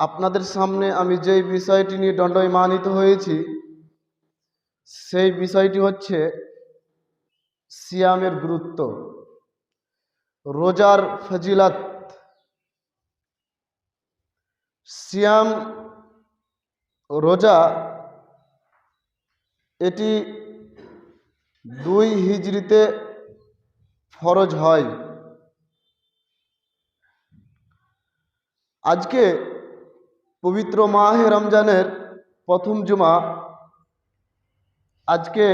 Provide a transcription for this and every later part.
আপনাদের সামনে আমি যেই বিষয়টি নিয়ে দণ্ডমানিত হয়েছি, সেই বিষয়টি হচ্ছে সিয়ামের গুরুত্ব। রোজার ফজিলাত। সিয়াম, রোজা, এটি দুই হিজড়িতে ফরজ হয়। আজকে পবিত্র মাহে রমজানের প্রথম জুমা, আজকে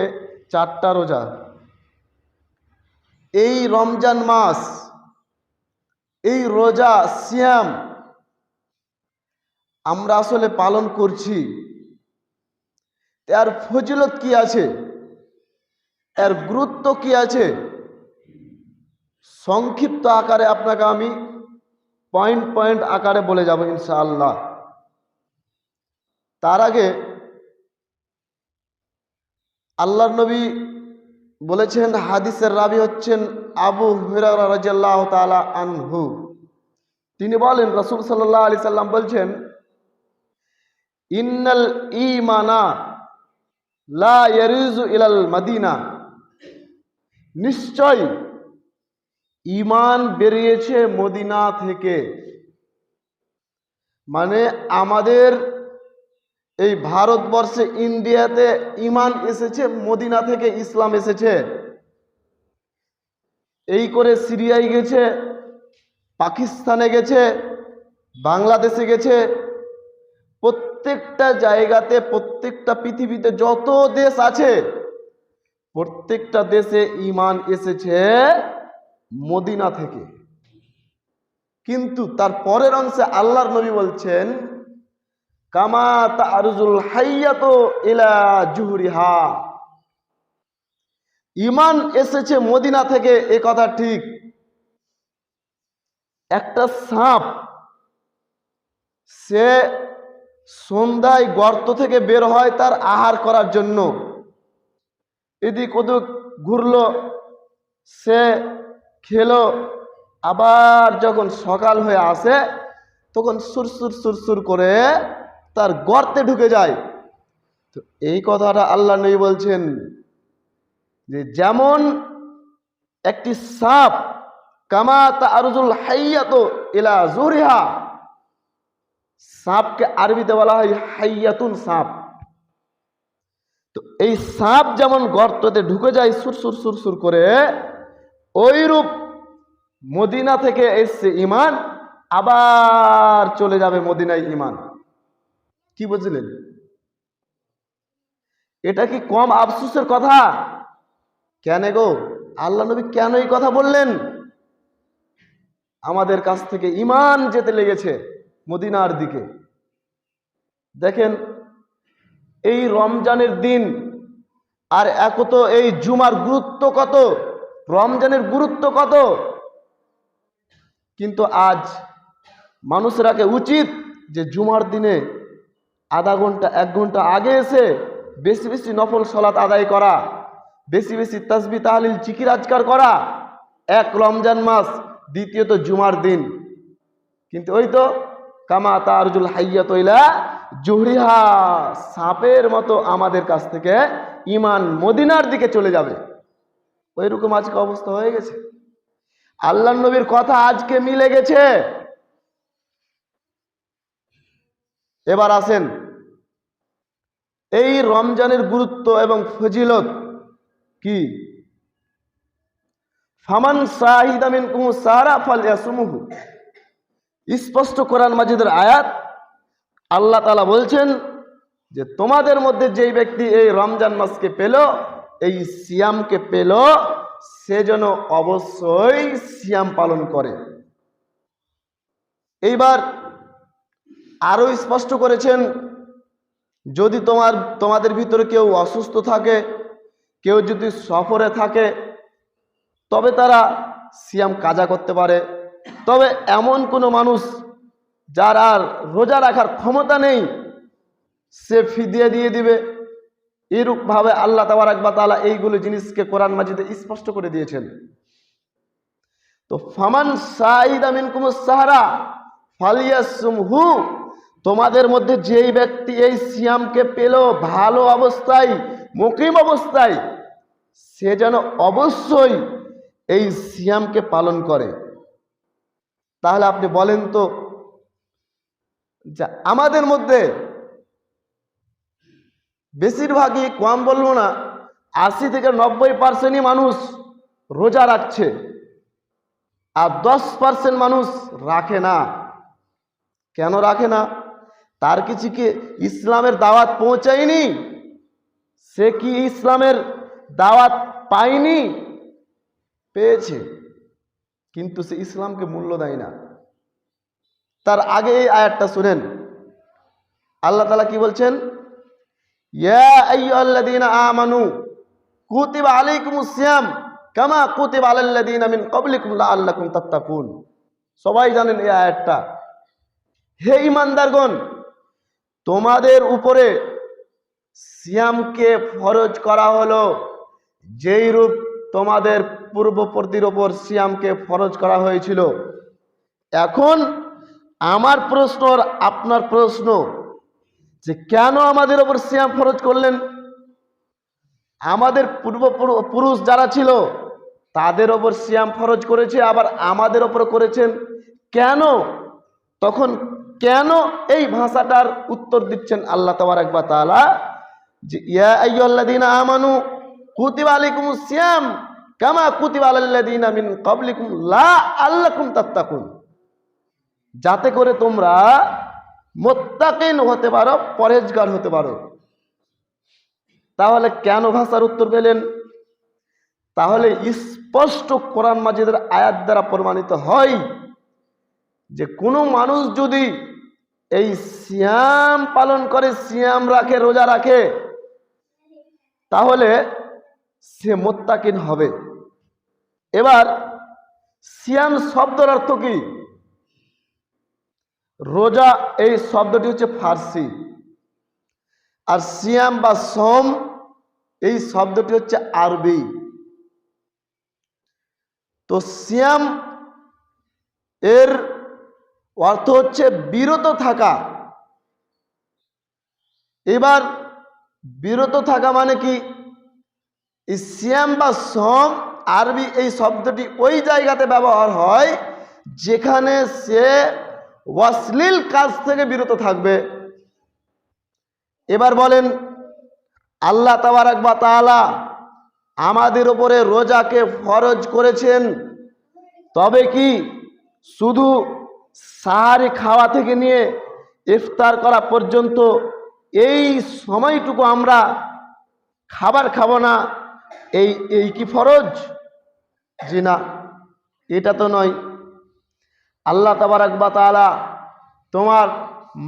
চারটা রোজা। এই রমজান মাস, এই রোজা সিয়াম আমরা আসলে পালন করছি। এর ফজিলত কি আছে? এর গুরুত্ব কি আছে? সংক্ষিপ্ত আকারে আপনাকে আমি পয়েন্ট পয়েন্ট আকারে বলে যাব ইনশাআল্লাহ। তার আগে আল্লাহর নবী বলেছেন, হাদিসের রাবি হচ্ছেন আবু রাজিয়াল্লাহ তালা আনহু। তিনি বলেন, রসুল সাল্লাহ আলি সাল্লাম বলছেন, ইন্নাল ইমানা লা ইলাল মাদিনা। নিশ্চয় ইমান বেরিয়েছে মদিনা থেকে। মানে আমাদের এই ভারতবর্ষে ইন্ডিয়াতে ইমান এসেছে, মদিনা থেকে ইসলাম এসেছে। এই করে সিরিয়ায় গেছে, পাকিস্তানে গেছে, বাংলাদেশে গেছে। প্রত্যেকটা জায়গাতে, প্রত্যেকটা পৃথিবীতে যত দেশ আছে, প্রত্যেকটা দেশে ইমান এসেছে মদিনা থেকে। কিন্তু তার পরের অংশে আল্লাহর নবী বলছেন কামা তারজুল হাইয়াত ইলা জুহরিহা। ইমান এসেছে মদিনা থেকে, এ কথা ঠিক। একটা সাপ, সে সন্ধ্যায় গর্ত থেকে বের হয় তার আহার করার জন্য। এদিক ওদিক ঘুরলো, সে খেলো, আবার যখন সকাল হয়ে আসে, তখন সুরসুর সুরসুর করে তার গর্তে ঢুকে যায়। তো এই কথাটা আল্লাহ নবী বলছেন যে যেমন একটি সাপ, কামা তারজুল হাইয়াত ইলা জুরিহা সাপকে আরবিতে বলা হয় হাইয়াতুন সাপ। তো এই সাপ যেমন গর্ততে ঢুকে যায় সুরসুর সুরসুর করে ওইরূপ মদিনা থেকে এসছে ইমান আবার চলে যাবে মদিনায় ইমান কি বুঝলেন? এটা কি কম আফসুসের কথা? কেন গো? আল্লাহ নবী কেন এই কথা বললেন? আমাদের কাছ থেকে ইমান যেতে লেগেছে মদিনার দিকে। দেখেন, এই রমজানের দিন আর একত এই জুমার গুরুত্ব কত? রমজানের গুরুত্ব কত? কিন্তু আজ মানুষরাকে উচিত যে জুমার দিনে আধা ঘণ্টা, এক ঘণ্টা আগে এসে বেশি বেশি নফল সলাত আদায় করা, বেশি বেশি তসবি তাহলিল চিকির আজকার করা, এক রমজান মাস দ্বিতীয়ত জুমার দিন। কিন্তু ওই তো কামা তারজুল হাইয়া তৈলা জুহরিহা, সাপের মতো আমাদের কাছ থেকে ইমান মদিনার দিকে চলে যাবে। ওই রকম আজকে অবস্থা হয়ে গেছে। আল্লাহ নবীর কথা আজকে মিলে গেছে। এবার আসেন এই রমজানের গুরুত্ব এবং ফজিলত কি? ফামান সাহিদামিন কুমু সারা ফল ইয়াসুমুহু স্পষ্ট কোরআন মাজিদের আয়াত, আল্লাহ তালা বলছেন যে, তোমাদের মধ্যে যেই ব্যক্তি এই রমজান মাসকে পেল, এই সিয়ামকে পেল, সে যেন অবশ্যই সিয়াম পালন করে। এইবার আরও স্পষ্ট করেছেন যদি তোমার, তোমাদের ভিতরে কেউ অসুস্থ থাকে, কেউ যদি সফরে থাকে, তবে তারা সিয়াম কাজা করতে পারে। তবে এমন কোনো মানুষ যার আর রোজা রাখার ক্ষমতা নেই, সে ফিদিয়ে দিয়ে দিবে। এরূপভাবে আল্লাহ তাবার একবার তালা এইগুলো জিনিসকে কোরআন মাজিদে স্পষ্ট করে দিয়েছেন। তো ফামান সাইদ আমিন কুমুর সাহারা ফালিয়াসুম হু তোমাদের মধ্যে যেই ব্যক্তি এই সিয়ামকে পেল ভালো অবস্থায়, মুকিম অবস্থায়, সে যেন অবশ্যই এই সিয়ামকে পালন করে। তাহলে আপনি বলেন তো, যা আমাদের মধ্যে বেশিরভাগই কম বলব না, আশি থেকে নব্বই পার্সেন্টই মানুষ রোজা রাখছে, আর দশ পার্সেন্ট মানুষ রাখে না। কেন রাখে না? তার কিছু কি ইসলামের দাওয়াত পৌঁছায়নি? সে কি ইসলামের দাওয়াত পায়নি? পেয়েছে। কিন্তু সে ইসলামকে মূল্য দেয় না। তার আগে এই আয়াতটা শুনেন। আল্লাহ তালা কি বলছেন? আমানু কুতিবা কামা মিন তাত্তাকুন। সবাই জানেন এই আয়াতটা। হে ইমানদারগণ তোমাদের উপরে সিয়ামকে ফরজ করা হলো। যেই রূপ তোমাদের পূর্ববর্তীর ওপর সিয়ামকে ফরজ করা হয়েছিল। এখন আমার প্রশ্ন আর আপনার প্রশ্ন যে কেন আমাদের ওপর সিয়াম ফরজ করলেন? আমাদের পূর্ব পুরুষ যারা ছিল, তাদের ওপর সিয়াম ফরজ করেছে, আবার আমাদের ওপর করেছেন। কেন? তখন কেন এই ভাষাটার উত্তর দিচ্ছেন আল্লাহ তাবার একবার তালা যে মিন লা যাতে করে তোমরা মোত্তাকিন হতে পারো পরেজগার হতে পারো। তাহলে কেন ভাষার উত্তর পেলেন? তাহলে স্পষ্ট কোরআন মাজিদের আয়াত দ্বারা প্রমাণিত হয় যে কোনো মানুষ যদি এই সিয়াম পালন করে, সিয়াম রাখে, রোজা রাখে, তাহলে সে মোত্তাকিন হবে। এবার সিয়াম শব্দের অর্থ কি? রোজা, এই শব্দটি হচ্ছে ফার্সি। আর সিয়াম বা সোম, এই শব্দটি হচ্ছে আরবি। তো সিয়াম এর অর্থ হচ্ছে বিরত থাকা। এবার বিরত থাকা মানে কি? সিয়াম বা সম, আরবি এই শব্দটি ওই জায়গাতে ব্যবহার হয় যেখানে সে অশ্লীল কাজ থেকে বিরত থাকবে। এবার বলেন, আল্লাহ তাবারাক বা তাআলা আমাদের ওপরে রোজাকে ফরজ করেছেন। তবে কি? শুধু সাহারি খাওয়া থেকে নিয়ে ইফতার করা পর্যন্ত এই সময়টুকু আমরা খাবার খাব না। এই এই কি ফরজ? জি না, এটা তো নয়। আল্লাহ তাবারাক বা তাআলা তোমার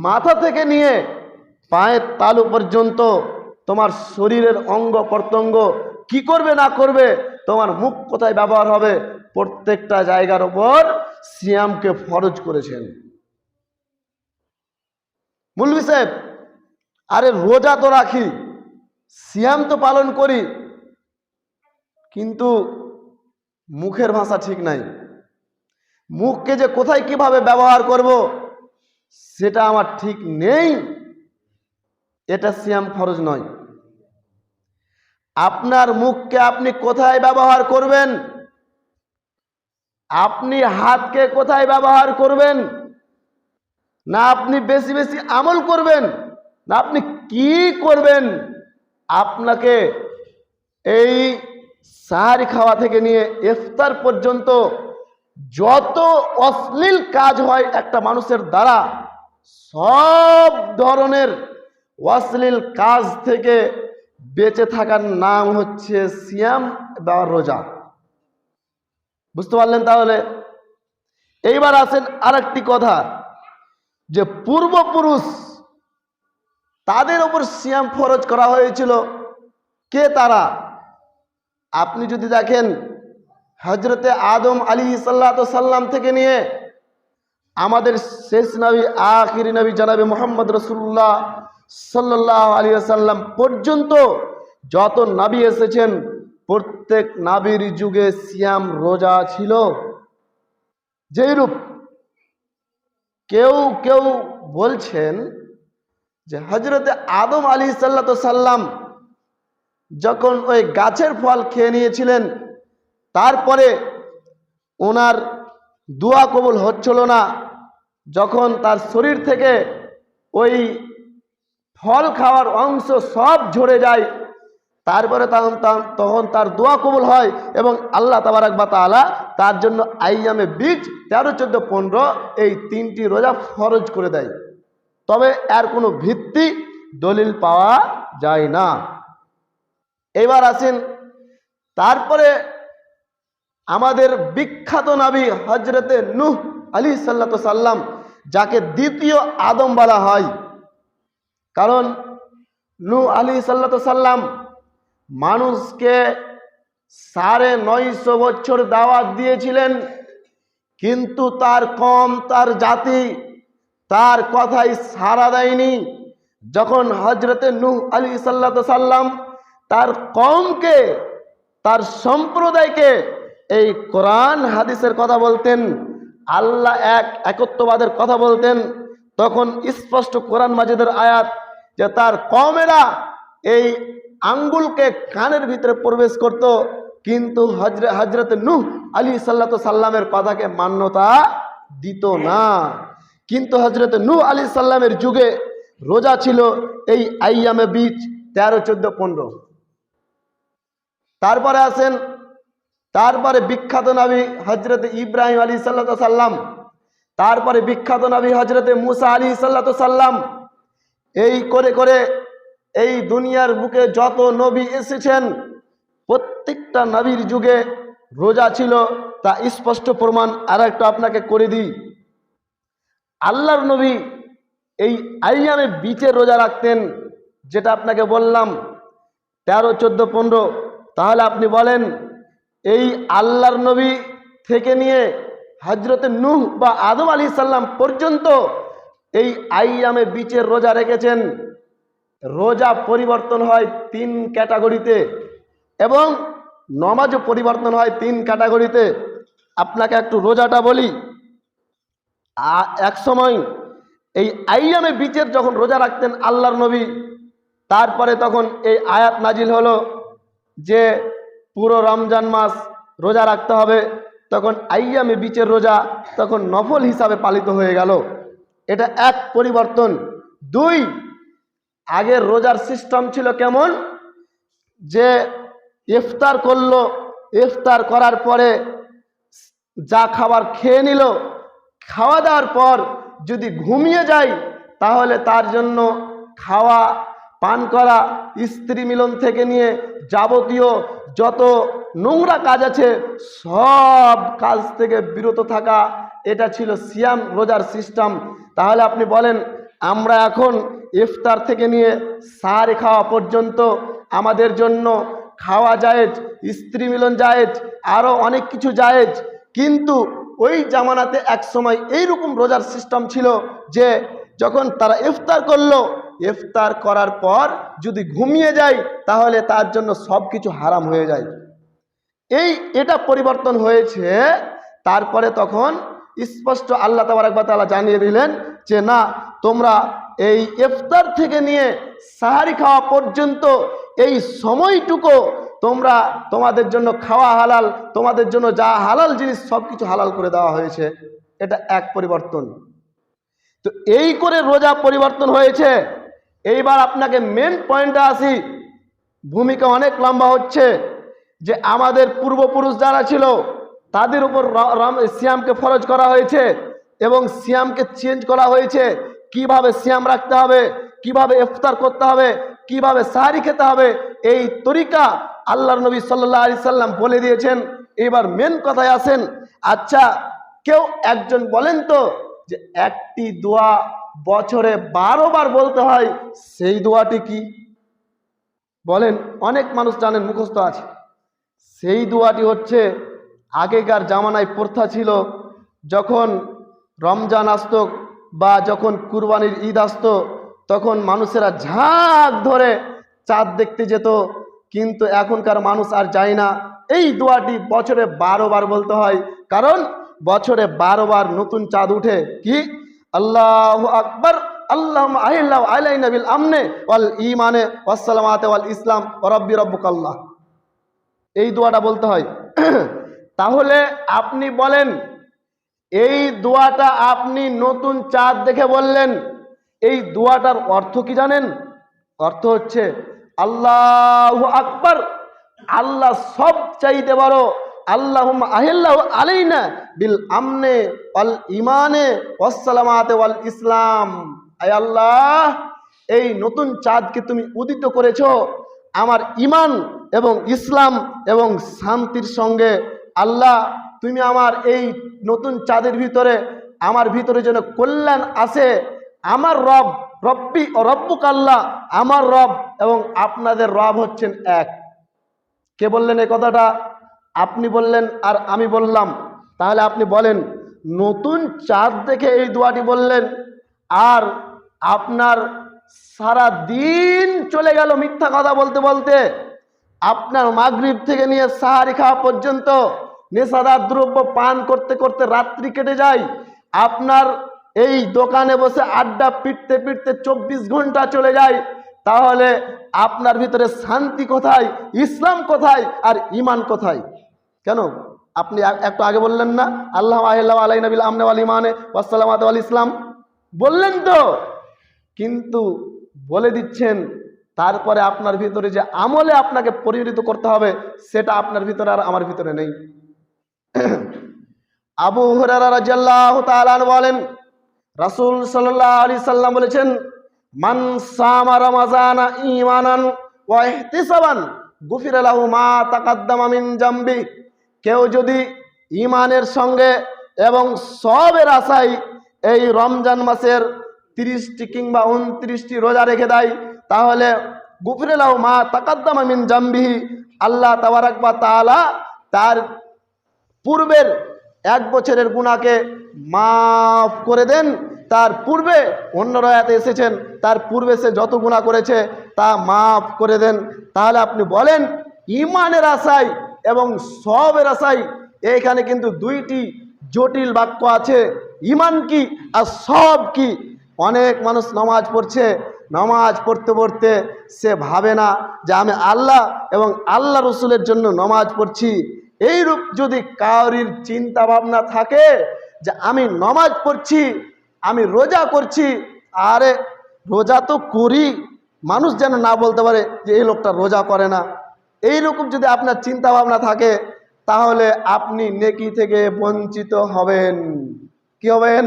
মাথা থেকে নিয়ে পায়ের তালু পর্যন্ত তোমার শরীরের অঙ্গ প্রত্যঙ্গ কি করবে না করবে তোমার মুখ কোথায় ব্যবহার হবে প্রত্যেকটা জায়গার ওপর সিয়ামকে ফরজ করেছেন। মুলবি সাহেব, আরে রোজা তো রাখি, সিয়াম তো পালন করি, কিন্তু মুখের ভাষা ঠিক নাই। মুখকে যে কোথায় কীভাবে ব্যবহার করব, সেটা আমার ঠিক নেই, এটা সিয়াম ফরজ নয়। আপনার মুখকে আপনি কোথায় ব্যবহার করবেন আপনি হাতকে কোথায় ব্যবহার করবেন? না আপনি বেশি বেশি আমল করবেন? না আপনি কি করবেন? আপনাকে এই সাহারি খাওয়া থেকে নিয়ে ইফতার পর্যন্ত যত অশ্লীল কাজ হয় একটা মানুষের দ্বারা, সব ধরনের অশ্লীল কাজ থেকে বেঁচে থাকার নাম হচ্ছে সিয়াম বা রোজা। বুঝতে পারলেন তাহলে? এইবার আসেন আরেকটি কথা, যে পূর্বপুরুষ তাদের ওপর সিয়াম ফরজ করা হয়েছিল। কে তারা? আপনি যদি দেখেন হজরতে আদম আলী সাল্লাম থেকে নিয়ে আমাদের শেষ নবী, আখির নবী জানাবে মোহাম্মদ রসুল্লাহ সাল্লাহ আলী সাল্লাম পর্যন্ত যত নাবি এসেছেন প্রত্যেক নাবির যুগে সিয়াম রোজা ছিল। যেই রূপ কেউ কেউ বলছেন যে হজরতে আদম আলী সাল্লা সাল্লাম যখন ওই গাছের ফল খেয়ে নিয়েছিলেন, তারপরে ওনার দোয়া কবুল হচ্ছিল না। যখন তার শরীর থেকে ওই ফল খাওয়ার অংশ সব ঝরে যায় তারপরে তখন তখন তার দোয়া কবুল হয় এবং আল্লাহ তাবারাক বা তাআলা তার জন্য আইয়ামে বীজ তেরো, চোদ্দ, পনেরো এই তিনটি রোজা ফরজ করে দেয়। তবে এর কোনো ভিত্তি দলিল পাওয়া যায় না। এবার আসেন, তারপরে আমাদের বিখ্যাত নাবী হজরতে নূহ আলী সাল্লা সাল্লাম যাকে দ্বিতীয় আদম বলা হয়। কারণ নু আলী সাল্লা সাল্লাম মানুষকে সাড়ে নয়শো বছর দাওয়াত দিয়েছিলেন, কিন্তু তার কম, তার জাতি তার কথাই সাড়া দেয়নি। যখন হজরতে নূহ আলী সাল্লা সাল্লাম তার কমকে, তার সম্প্রদায়কে এই কোরআন হাদিসের কথা বলতেন, আল্লাহ এক একত্ববাদের কথা বলতেন, তখন স্পষ্ট কোরআন মাজিদের আয়াত যে তার কমেরা এই আঙ্গুলকে কানের ভিতরে প্রবেশ করত, কিন্তু হজরে, হজরত নূহ আলী সাল্লা সাল্লামের কথাকে মান্যতা দিত না। কিন্তু হজরত নূহ আলী সাল্লামের যুগে রোজা ছিল এই আইয়ামে বীজ তেরো, চোদ্দ, পনেরো। তারপরে আসেন, তারপরে বিখ্যাত নবী হজরত ইব্রাহিম আলী সাল্লা সাল্লাম, তারপরে বিখ্যাত নবী হজরতে মুসা আলী সাল্লা সাল্লাম, এই করে করে এই দুনিয়ার বুকে যত নবী এসেছেন, প্রত্যেকটা নবীর যুগে রোজা ছিল, তা স্পষ্ট প্রমাণ আর একটা আপনাকে করে দিই। আল্লাহর নবী এই আইয়ামে বিচে রোজা রাখতেন, যেটা আপনাকে বললাম, তেরো, চোদ্দ, পনেরো। তাহলে আপনি বলেন, এই আল্লাহর নবী থেকে নিয়ে হজরতে নুহ বা আদম আলী সাল্লাম পর্যন্ত এই আইয়ামে বিচের রোজা রেখেছেন? রোজা পরিবর্তন হয় তিন ক্যাটাগরিতে এবং নমাজও পরিবর্তন হয় তিন ক্যাটাগরিতে। আপনাকে একটু রোজাটা বলি। এক সময় এই আইয়ামে বিচের যখন রোজা রাখতেন আল্লাহর নবী, তারপরে তখন এই আয়াত নাজিল হলো যে পুরো রমজান মাস রোজা রাখতে হবে। তখন আইয়ামে বিচের রোজা তখন নফল হিসাবে পালিত হয়ে গেল। এটা এক পরিবর্তন। দুই আগের রোজার সিস্টেম ছিল কেমন? যে ইফতার করল, ইফতার করার পরে যা খাবার খেয়ে নিল, খাওয়া দাওয়ার পর যদি ঘুমিয়ে যায়, তাহলে তার জন্য খাওয়া, পান করা, স্ত্রী মিলন থেকে নিয়ে যাবতীয় যত নোংরা কাজ আছে, সব কাজ থেকে বিরত থাকা, এটা ছিল সিয়াম রোজার সিস্টেম তাহলে আপনি বলেন আমরা এখন ইফতার থেকে নিয়ে সারে খাওয়া পর্যন্ত আমাদের জন্য খাওয়া জায়েজ, স্ত্রী মিলন জায়েজ আরও অনেক কিছু জায়েজ। কিন্তু ওই জামানাতে এক সময় এইরকম রোজার সিস্টেম ছিল যে যখন তারা ইফতার করল, ইফতার করার পর যদি ঘুমিয়ে যায়, তাহলে তার জন্য সব কিছু হারাম হয়ে যায়। এই, এটা পরিবর্তন হয়েছে, তারপরে তখন স্পষ্ট আল্লাহ তালা জানিয়ে দিলেন যে, না, তোমরা এই ইফতার থেকে নিয়ে সাহারি খাওয়া পর্যন্ত এই সময়টুকু তোমরা তোমাদের জন্য খাওয়া হালাল, তোমাদের জন্য যা হালাল জিনিস সব কিছু হালাল করে দেওয়া হয়েছে। এটা এক পরিবর্তন। তো এই করে রোজা পরিবর্তন হয়েছে। এইবার আপনাকে মেন পয়েন্টে আসি। ভূমিকা অনেক লম্বা হচ্ছে যে, আমাদের পূর্বপুরুষ যারা ছিল তাদের উপর সিয়ামকে ফরজ করা হয়েছে এবং সিয়ামকে চেঞ্জ করা হয়েছে। কীভাবে সিয়াম রাখতে হবে? কীভাবে ইফতার করতে হবে? কীভাবে সাহারি খেতে হবে? এই তরিকা আল্লাহর নবী সাল্লাহ আলি সাল্লাম বলে দিয়েছেন। এবার মেন কথায় আসেন। আচ্ছা কেউ একজন বলেন তো যে একটি দোয়া বছরে বারো বার বলতে হয়, সেই দোয়াটি কি? বলেন, অনেক মানুষ জানেন, মুখস্থ আছে। সেই দোয়াটি হচ্ছে আগেকার জামানায় প্রথা ছিল যখন রমজান আসতো বা যখন কুরবানির ঈদ আসতো, তখন মানুষেরা ঝাঁক ধরে চাঁদ দেখতে যেত। কিন্তু এখনকার মানুষ আর যায় না। এই দোয়াটি বছরে বারো বার বলতে হয়। কারণ বছরে বারো বার নতুন চাঁদ উঠে কি? আল্লাহ আকবর আল্লাহ আহিল্লাহ আমনে ওয়াল ইমানে ওয়াসসালামাতে ওয়াল ইসলাম রব্বি রব্বুক আল্লাহ এই দোয়াটা বলতে হয়। তাহলে আপনি বলেন, এই দোয়াটা আপনি নতুন চাঁদ দেখে বললেন, এই দোয়াটার অর্থ কি জানেন? অর্থ হচ্ছে আল্লাহ আকবর, আল্লাহ সব চাইতে বড় আল্লাহ আহিল্লাহ আলাইনা বিল আমনে অল ইমানে ওয়াসসালামাতে ওয়াল ইসলাম। আয় আল্লাহ, এই নতুন চাঁদকে তুমি উদিত করেছ। আমার ইমান এবং ইসলাম এবং শান্তির সঙ্গে আল্লাহ, তুমি আমার এই নতুন চাঁদের ভিতরে, আমার ভিতরে যেন কল্যাণ আসে আমার রব, রব্বি ও রব্বুক আল্লাহ, আমার রব এবং আপনাদের রব হচ্ছেন এক। কে বললেন এই কথাটা? আপনি বললেন আর আমি বললাম। তাহলে আপনি বলেন, নতুন চাঁদ দেখে এই দোয়াটি বললেন, আর আপনার সারা দিন চলে গেল মিথ্যা কথা বলতে বলতে। আপনার মাগরিব থেকে নিয়ে সাহারি খাওয়া পর্যন্ত নেশাদার দ্রব্য পান করতে করতে রাত্রি কেটে যায়। আপনার এই দোকানে বসে আড্ডা পিটতে পিটতে চব্বিশ ঘণ্টা চলে যায়। তাহলে আপনার ভিতরে শান্তি কোথায়, ইসলাম কোথায় আর ইমান কোথায়? কেন? আপনি একটু আগে বললেন না, আল্লাহ আল্লাহ আলাই নবিল আমনে ইমানে ওয়াসালামাত আল ইসলাম। বললেন তো, কিন্তু বলে দিচ্ছেন তারপরে আপনার ভিতরে যে আমলে আপনাকে পরিণত করতে হবে, সেটা আপনার ভিতরে আর আমার ভিতরে নেই। আবু হুরারা রাদিয়াল্লাহু তাআলা বলেন, রাসূল সাল্লাল্লাহু আলাইহি সাল্লাম বলেছেন, মান সামা রমাজানা ঈমানান ওয়া ইহতিসাবান গুফিরা মা তাকাদ্দামা মিন জামবি। কেউ যদি ঈমানের সঙ্গে এবং সবের আশায় এই রমজান মাসের তিরিশটি কিংবা উনত্রিশটি রোজা রেখে দেয় তাহলে গুফিরে লাহু মা তাকাদ্দামা মিন জামবিহি, আল্লাহ তাবারাক বা তাআলা তার পূর্বের এক বছরের গুণাকে মাফ করে দেন। তার পূর্বে অন্য রয়াতে এসেছেন, তার পূর্বে সে যত গুণা করেছে তা মাফ করে দেন। তাহলে আপনি বলেন ইমানের আশায় এবং সবের আশায় এইখানে কিন্তু দুইটি জটিল বাক্য আছে। ইমান কি আর সব কি? অনেক মানুষ নামাজ পড়ছে নামাজ পড়তে পড়তে সে ভাবে না যে আমি আল্লাহ এবং আল্লাহ রসুলের জন্য নামাজ পড়ছি। এইরূপ যদি কাউরির চিন্তা ভাবনা থাকে যে আমি নমাজ পড়ছি, আমি রোজা করছি, আরে রোজা তো করি, মানুষ যেন না বলতে পারে যে এই লোকটা রোজা করে না। এই রকম যদি আপনার চিন্তা ভাবনা থাকে, তাহলে আপনি নেকি থেকে বঞ্চিত হবেন। কি হবেন?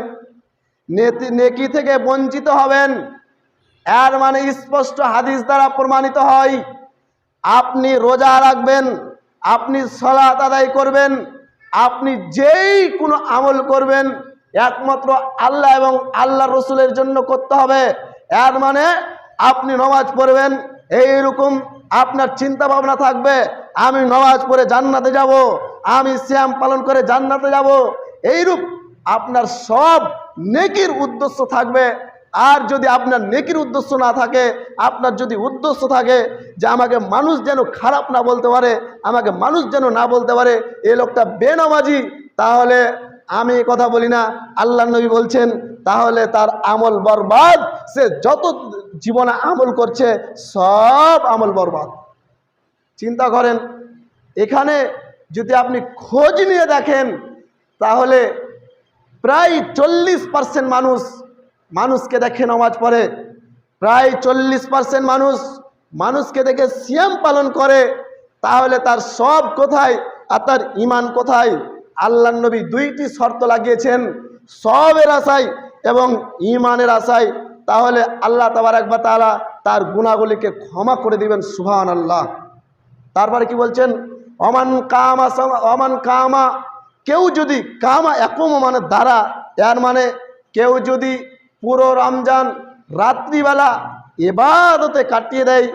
নেকি থেকে বঞ্চিত হবেন। এর মানে স্পষ্ট হাদিস দ্বারা প্রমাণিত হয়। আপনি রোজা রাখবেন, আপনি সলাত আদায় করবেন, আপনি যেই কোনো আমল করবেন, একমাত্র আল্লাহ এবং আল্লাহ রসুলের জন্য করতে হবে। এর মানে আপনি নমাজ পড়বেন, এইরকম আপনার চিন্তা ভাবনা থাকবে, আমি নমাজ পড়ে জান্নাতে যাব, আমি শ্যাম পালন করে জান্নাতে যাব। এইরূপ আপনার সব নেকির উদ্দেশ্য থাকবে। আর যদি আপনার নেকির উদ্দেশ্য না থাকে, আপনার যদি উদ্দেশ্য থাকে যে আমাকে মানুষ যেন খারাপ না বলতে পারে, আমাকে মানুষ যেন না বলতে পারে, এ লোকটা বেনামাজি, তাহলে আমি কথা বলি না। আল্লাহ নবী বলছেন, তাহলে তার আমল বরবাদ, সে যত জীবনে আমল করছে, সব আমল বরবাদ। চিন্তা করেন, এখানে যদি আপনি খোঁজ নিয়ে দেখেন, তাহলে প্রায় চল্লিশ পার্সেন্ট মানুষ মানুষকে দেখে নামাজ পড়ে। প্রায় চল্লিশ পার্সেন্ট মানুষ মানুষকে দেখে সিয়াম পালন করে। তাহলে তার সব কোথায় আর তার ইমান কোথায়? আল্লাহ নবী দুইটি শর্ত লাগিয়েছেন। সবের আশায় এবং ইমানের আশায়। তাহলে আল্লাহ তাবার একবার তালা তার গুণাগুলিকে ক্ষমা করে দিবেন সুভান আল্লাহ তারপরে কি বলছেন? অমান কামা অমান কামা, কেউ যদি কামা একম মানে দ্বারা, এর মানে কেউ যদি পুরো রমজান রাত্রিবেলা এবাদতে কাটিয়ে দেয়,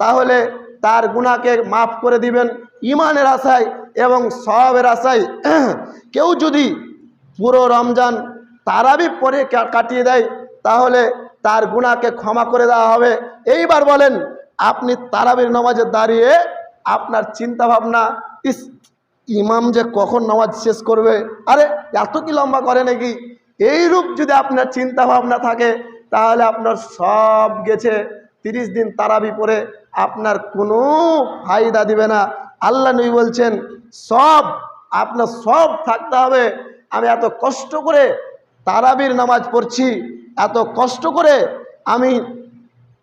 তাহলে তার গুণাকে মাফ করে দিবেন ইমানের আশায় এবং সবের আশায়। কেউ যদি পুরো রমজান তারাবি পরে কাটিয়ে দেয়, তাহলে তার গুণাকে ক্ষমা করে দেওয়া হবে। এইবার বলেন, আপনি তারাবির নামাজে দাঁড়িয়ে আপনার চিন্তা ভাবনা ইস, ইমাম যে কখন নামাজ শেষ করবে? আরে, এত কি লম্বা করে নাকি? এই রূপ যদি আপনার চিন্তা ভাবনা থাকে, তাহলে আপনার সব গেছে। তিরিশ দিন তারাবি পরে আপনার কোনো ফায়দা দিবে না। আল্লাহ নবী বলছেন, সব, আপনার সব থাকতে হবে। আমি এত কষ্ট করে তারাবির নামাজ পড়ছি, এত কষ্ট করে আমি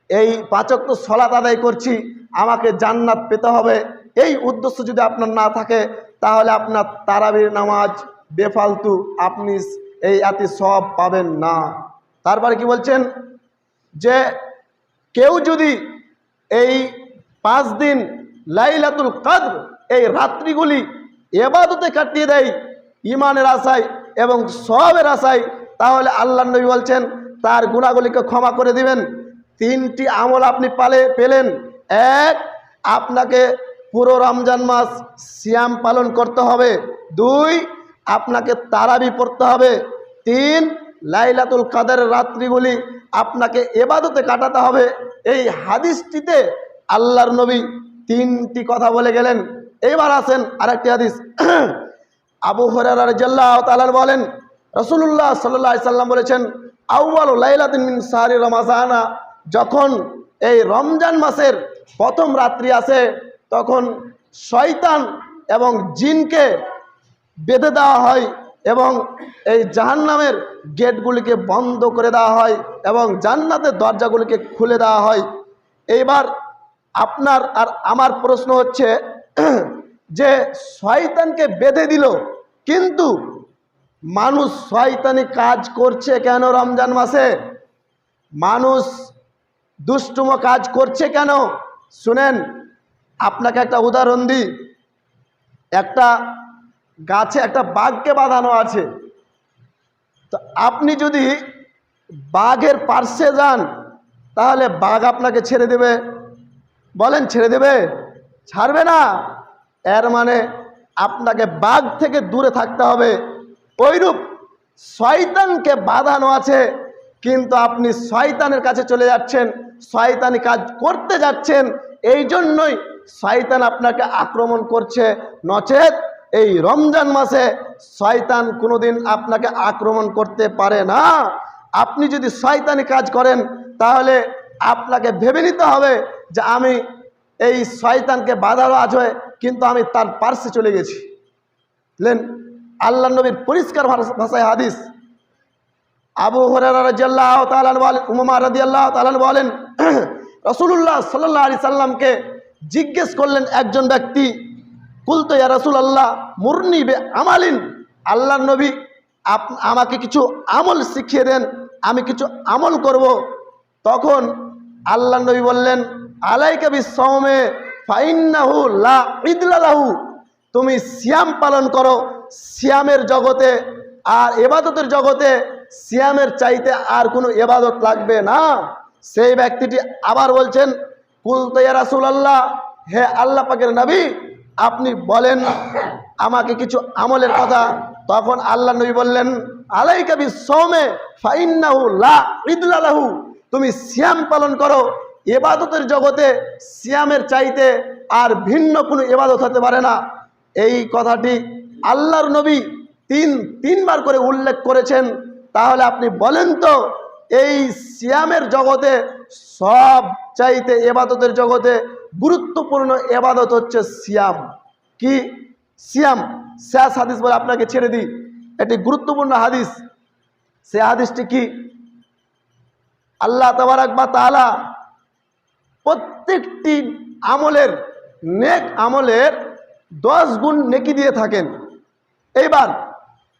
এই পাচক তো সলাত আদায় করছি, আমাকে জান্নাত পেতে হবে। এই উদ্দেশ্য যদি আপনার না থাকে, তাহলে আপনার তারাবির নামাজ বেফালতু, আপনি এই এতে সব পাবেন না। তারপরে কি বলছেন? যে কেউ যদি এই পাঁচ দিন লাইলাতুল কদর, এই রাত্রিগুলি এবাদতে কাটিয়ে দেয় ইমানের আশায় এবং সবের আশায়, তাহলে আল্লাহ নবী বলছেন, তার গুণাগুলিকে ক্ষমা করে দিবেন। তিনটি আমল আপনি পালে, পেলেন। এক, আপনাকে পুরো রমজান মাস সিয়াম পালন করতে হবে। দুই, আপনাকে তারাবি পড়তে হবে। তিন লাইলাতুল কাদের রাত্রিগুলি আপনাকে এবাদতে কাটাতে হবে। এই হাদিসটিতে আল্লাহর নবী তিনটি কথা বলে গেলেন। এবার আসেন আরেকটি হাদিস। আবু হরার জাল্লাহ বলেন রসুল্লাহ সাল্লাহ সাল্লাম বলেছেন আউ্বাল লাইলাতিন সাহারি রমাজানা, যখন এই রমজান মাসের প্রথম রাত্রি আসে, তখন শয়তান এবং জিনকে বেঁধে দেওয়া হয়। এবং এই জাহান্নামের গেটগুলিকে বন্ধ করে দেওয়া হয় এবং জান্নাতের দরজাগুলিকে খুলে দেওয়া হয়। এইবার আপনার আর আমার প্রশ্ন হচ্ছে, যে শয়তানকে বেঁধে দিল, কিন্তু মানুষ শয়তানি কাজ করছে কেন রমজান মাসে? মানুষ দুষ্টুম কাজ করছে কেন? শুনেন, আপনাকে একটা উদাহরণ দিই। একটা গাছে একটা বাঘকে বাঁধানো আছে। তো আপনি যদি বাঘের পার্শ্বে যান, তাহলে বাঘ আপনাকে ছেড়ে দেবে। বলেন, ছেড়ে দেবে? ছাড়বে না। এর মানে আপনাকে বাঘ থেকে দূরে থাকতে হবে। ওইরূপ শয়তানকে বাঁধানো আছে, কিন্তু আপনি শয়তানের কাছে চলে যাচ্ছেন, শয়তানি কাজ করতে যাচ্ছেন এই জন্যই শয়তান আপনাকে আক্রমণ করছে। নচেত এই রমজান মাসে শয়তান কোনোদিন আপনাকে আক্রমণ করতে পারে না। আপনি যদি শয়তানি কাজ করেন, তাহলে আপনাকে ভেবে নিতে হবে যে আমি এই শয়তানকে বাধারও আজ হয়ে কিন্তু আমি তার পার্শ্বে চলে গেছি। বুঝলেন আল্লাহ নবীর পরিষ্কার ভাষা- ভাষায় হাদিস। আবু হরাল্লাহ বলেন আল্লাহ বলেন রসুল্লাহ সাল্লাহ আলি সাল্লামকে জিজ্ঞেস করলেন একজন ব্যক্তি কুলতো ইয়া রসুল আল্লাহ মুরনি বে আমালিন। আল্লাহ নবী, আপ আমাকে কিছু আমল শিখিয়ে দেন, আমি কিছু আমল করব। তখন আল্লাহ নবী বললেন, আলাইকা বি সৌমে ফাইন্নাহু লা ইদলালাহু তুমি সিয়াম পালন করো সিয়ামের জগতে, আর এবাদতের জগতে সিয়ামের চাইতে আর কোনো এবাদত লাগবে না। সেই ব্যক্তিটি আবার বলছেন কুল তৈয়া রাসুল আল্লাহ হে আল্লাহ পাকের নবী আপনি বলেন, আমাকে কিছু আমলের কথা। তখন আল্লাহ নবী বললেন আলাই কবি সৌমে ফাইন্নাহু লা তুমি সিয়াম পালন করো। এবাদতের জগতে সিয়ামের চাইতে আর ভিন্ন কোনো এবাদত হতে পারে না। এই কথাটি আল্লাহর নবী তিন, তিনবার করে উল্লেখ করেছেন। তাহলে আপনি বলেন তো, এই সিয়ামের জগতে সব চাইতে এবাদতের জগতে গুরুত্বপূর্ণ এবাদত হচ্ছে সিয়াম। কি? সিয়াম, শেষ হাদিস বলে আপনাকে ছেড়ে দিই। এটি গুরুত্বপূর্ণ হাদিস। সে হাদিসটি কি? আল্লাহ তবারক বা তালা প্রত্যেকটি আমলের নেক আমলের দশ গুণ নেকি দিয়ে থাকেন। এইবার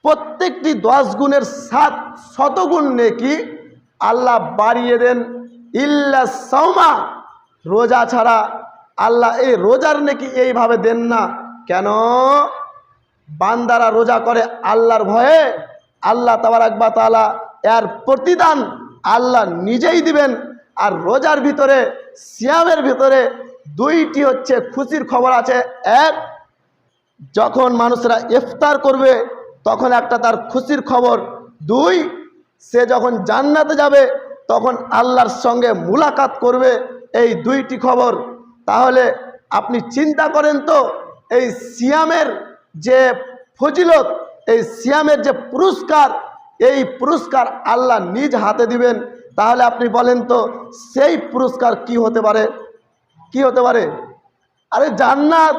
প্রত্যেকটি দশ গুণের সাত শতগুণ নেকি আল্লাহ বাড়িয়ে দেন। ইল্লা সৌমা রোজা ছাড়া আল্লাহ এই রোজার নাকি এইভাবে দেন না। কেন? বান্দারা রোজা করে আল্লাহর ভয়ে আল্লাহ তাবারাকবা তালা এর প্রতিদান আল্লাহ নিজেই দিবেন। আর রোজার ভিতরে, সিয়ামের ভিতরে দুইটি হচ্ছে খুশির খবর আছে। এক, যখন মানুষরা ইফতার করবে, তখন একটা তার খুশির খবর। দুই, সে যখন জান্নাতে যাবে, তখন আল্লাহর সঙ্গে মুলাকাত করবে। এই দুইটি খবর। তাহলে আপনি চিন্তা করেন তো, এই সিয়ামের যে ফজিলত, এই সিয়ামের যে পুরস্কার, এই পুরস্কার আল্লাহ নিজ হাতে দিবেন। তাহলে আপনি বলেন তো, সেই পুরস্কার কি হতে পারে? কি হতে পারে? আরে জান্নাত!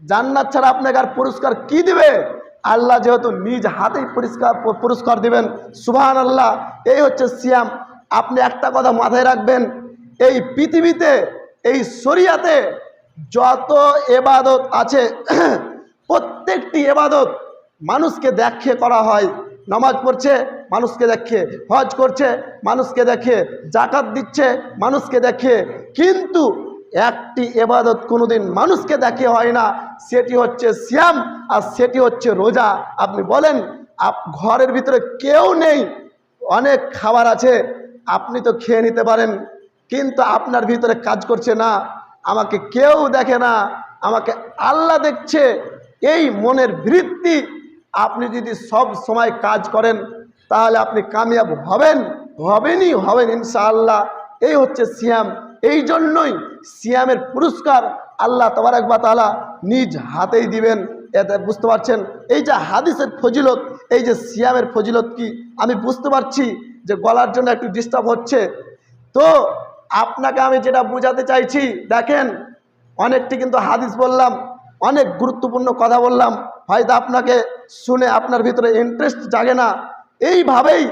জান্নাত ছাড়া আপনাকে আর পুরস্কার কি দিবে? আল্লাহ যেহেতু নিজ হাতেই পুরস্কার পুরস্কার দিবেন সুবাহান আল্লাহ এই হচ্ছে সিয়াম। আপনি একটা কথা মাথায় রাখবেন এই পৃথিবীতে, এই শরিয়াতে যত এবাদত আছে, প্রত্যেকটি এবাদত মানুষকে দেখে করা হয়। নামাজ পড়ছে, মানুষকে দেখে। হজ করছে, মানুষকে দেখে। জাকাত দিচ্ছে, মানুষকে দেখে। কিন্তু একটি এবাদত কোনোদিন মানুষকে দেখে হয় না, সেটি হচ্ছে শ্যাম আর সেটি হচ্ছে রোজা। আপনি বলেন, আপ, ঘরের ভিতরে কেউ নেই, অনেক খাবার আছে, আপনি তো খেয়ে নিতে পারেন। কিন্তু আপনার ভিতরে কাজ করছে না, আমাকে কেউ দেখে না, আমাকে আল্লাহ দেখছে, এই মনের বৃত্তি আপনি যদি সব সময় কাজ করেন, তাহলে আপনি কামিয়াব হবেন, হবেনই হবেন ইনশাআল্লাহ। এই হচ্ছে সিয়াম। এই জন্যই সিয়ামের পুরস্কার আল্লাহ তবারক বা তালা নিজ হাতেই দিবেন। এতে বুঝতে পারছেন? এই যে হাদিসের ফজিলত, এই যে সিয়ামের ফজিলত কি? আমি বুঝতে পারছি যে গলার জন্য একটু ডিস্টার্ব হচ্ছে। তো আপনাকে আমি যেটা বোঝাতে চাইছি, দেখেন, অনেকটি কিন্তু হাদিস বললাম, অনেক গুরুত্বপূর্ণ কথা বললাম, হয়তো আপনাকে শুনে আপনার ভিতরে ইন্টারেস্ট জাগে না। এইভাবেই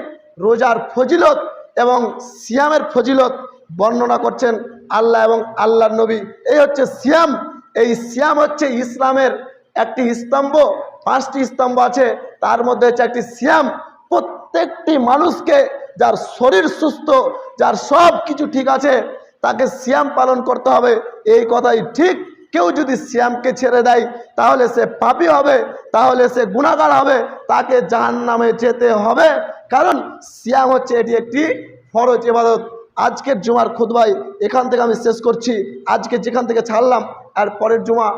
রোজার ফজিলত এবং সিয়ামের ফজিলত বর্ণনা করছেন আল্লাহ এবং আল্লাহর নবী। এই হচ্ছে সিয়াম, এই সিয়াম হচ্ছে ইসলামের একটি স্তম্ভ, পাঁচটি স্তম্ভ আছে, তার মধ্যে হচ্ছে একটি সিয়াম। প্রত্যেকটি মানুষকে যার শরীর সুস্থ, যার সব কিছু ঠিক আছে, তাকে সিয়াম পালন করতে হবে। এই কথাই ঠিক। কেউ যদি সিয়ামকে ছেড়ে দেয়, তাহলে সে পাপি হবে, তাহলে সে গুণাগার হবে, তাকে জাহান নামে যেতে হবে। কারণ সিয়াম হচ্ছে, এটি একটি ফরজ ইবাদত। আজকের জুমার খুদবাই এখান থেকে আমি শেষ করছি। আজকে যেখান থেকে ছাড়লাম, আর পরের জুমা